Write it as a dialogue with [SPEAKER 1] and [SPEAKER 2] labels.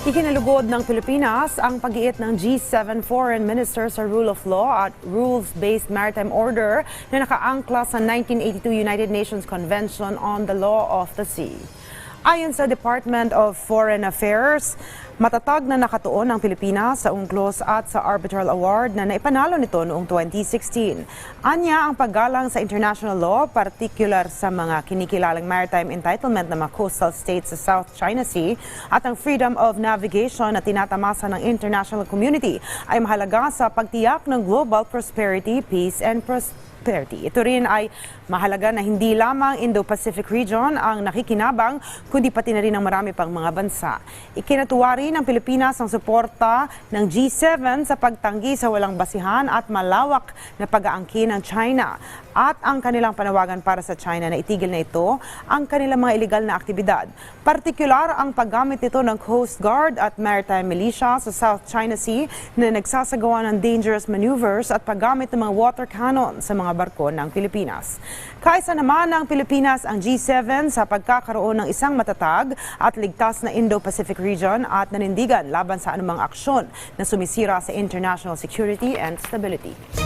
[SPEAKER 1] Ikinalugod ng Pilipinas ang pag-iit ng G7 foreign ministers sa rule of law at rules-based maritime order na nakaangkla sa 1982 United Nations Convention on the Law of the Sea. Ayon sa Department of Foreign Affairs, matatag na nakatuon ang Pilipinas sa UNCLOS at sa Arbitral Award na naipanalo nito noong 2016. Anya ang paggalang sa international law, particular sa mga kinikilalang maritime entitlement ng mga coastal states sa South China Sea at ang freedom of navigation na tinatamasa ng international community ay mahalaga sa pagtiyak ng global prosperity, peace and prosperity prosperity. Ito rin ay mahalaga na hindi lamang Indo-Pacific region ang nakikinabang, kundi pati na rin ang marami pang mga bansa. Ikinatuwa rin ng Pilipinas ang suporta ng G7 sa pagtanggi sa walang basihan at malawak na pag-aangkin ng China at ang kanilang panawagan para sa China na itigil na ito ang kanilang mga illegal na aktibidad. Partikular ang paggamit nito ng Coast Guard at Maritime Militia sa South China Sea na nagsasagawa ng dangerous maneuvers at paggamit ng mga water cannon sa mga barko ng Pilipinas. Kaisa naman ng Pilipinas ang G7 sa pagkakaroon ng isang matatag at ligtas na Indo-Pacific region at nanindigan laban sa anumang aksyon na sumisira sa international security and stability.